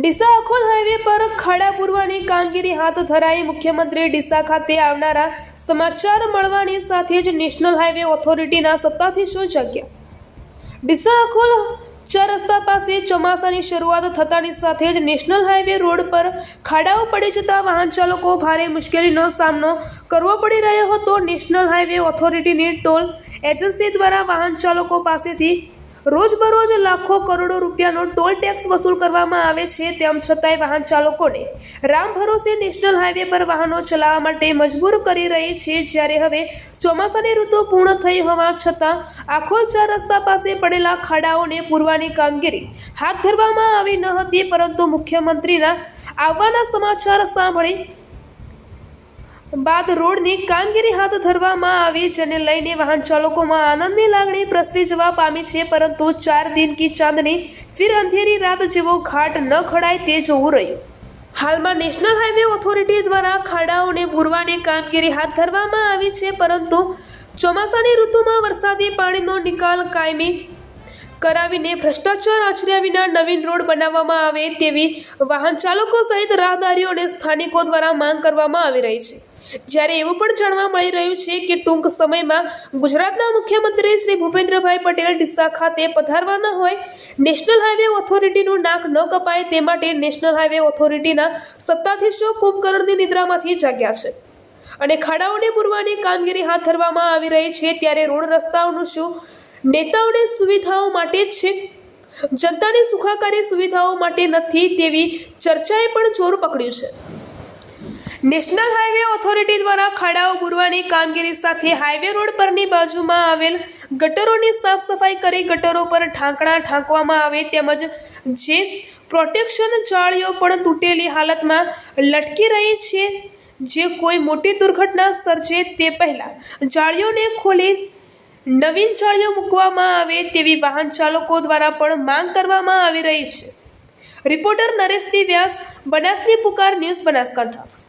Deesa અખોલ highway પર ખાડા પૂરવાની કામગીરી હાથ ધરાઈ મુખ્યમંત્રી ડીસા ખાતે આવનારા સમાચાર મળવાની સાથે જ નેશનલ હાઈવે ઓથોરિટીના સત્તાધીશો જાગ્યા. ડીસા અખોલ ચાર રસ્તા પાસે ચોમાસાની શરૂઆત થતાની સાથે જ નેશનલ હાઈવે રોડ પર ખાડાઓ પડી જતા વાહન ચાલકો ભારે મુશ્કેલીનો સામનો કરવો પડી રહ્યો હતો. નેશનલ હાઈવે ઓથોરિટીની ટોલ એજન્સી દ્વારા વાહન ચાલકો પાસેથી રોજબરોજ લાખો કરોડો રૂપિયાનો ટોલ ટેક્સ વસૂલ કરવામાં આવે છે, તેમ છતાંય વાહન ચાલકોને રામ ભરોસે નેશનલ હાઈવે પર વાહનો ચલાવવા માટે મજબૂર કરી રહી છે, જ્યારે હવે ચોમાસાની ઋતુ પૂર્ણ થઈ હોવા છતાં આખો ચાર રસ્તા પાસે પડેલા ખાડાઓને પૂરવાની કામગીરી હાથ ધરવામાં આવી ન હતી, પરંતુ મુખ્યમંત્રીના આવવાના સમાચાર સાંભળી બાદ રોડની કામગીરી હાથ ધરવામાં આવી જેને લઈને વાહન ચાલકોમાં આનંદની લાગણી પ્રસરી જવા પામી છે, પરંતુ ચાર દિન કી ચાંદની ફિર અંધેરી રાત જેવો ઘાટ ન ખડાય તે જોવું રહ્યું. હાલમાં નેશનલ હાઈવે ઓથોરિટી દ્વારા ખાડાઓને પૂરવાની કામગીરી હાથ ધરવામાં આવી છે, પરંતુ ચોમાસાની ઋતુમાં વરસાદી પાણીનો નિકાલ કાયમી કરાવીને ભ્રષ્ટાચાર આચર્યા વિના નવીન રોડ બનાવવામાં આવે તેવી વાહન ચાલકો સહિત રાહદારીઓને સ્થાનિકો દ્વારા માંગ કરવામાં આવી રહી છે. જ્યારે એવું પણ જાણવા મળી રહ્યું છે કે ટૂંક સમયમાં ગુજરાતના મુખ્યમંત્રી શ્રી ભૂપેન્દ્રભાઈ પટેલ ડીસા ખાતે પધારવાના હોય, નેશનલ હાઈવે ઓથોરિટીનું નાક ન કપાય તે માટે નેશનલ હાઈવે ઓથોરિટીના સત્તાધીશો કુંભકર્ણની નિદ્રામાંથી જાગ્યા છે. અને ખાડાઓને પૂરવાની કામગીરી હાથ ધરવામાં આવી રહી છે ત્યારે રોડ રસ્તાઓનું શું? નેતાઓને સુવિધાઓ માટે જ છે? જનતાની સુખાકારી સુવિધાઓ માટે નથી તેવી ચર્ચાએ પણ જોર પકડ્યું છે. નેશનલ હાઈવે ઓથોરિટી દ્વારા ખાડાઓ બુરવાની કામગીરી સાથે હાઈવે રોડ પરની બાજુમાં આવેલ ગટરોની સાફ સફાઈ કરી ગટરો પર ઢાંકણા ઢાંકવામાં આવે તેમજ જે પ્રોટેક્શન જાળીઓ પણ તૂટેલી હાલતમાં લટકી રહી છે. જે કોઈ મોટી દુર્ઘટના સર્જે તે પહેલાં જાળીઓને ખોલી નવીન જાળીઓ મૂકવામાં આવે તેવી વાહન ચાલકો દ્વારા પણ માંગ કરવામાં આવી રહી છે. રિપોર્ટર નરેશની વ્યાસ, બનાસની પુકાર ન્યૂઝ બનાસકાંઠા.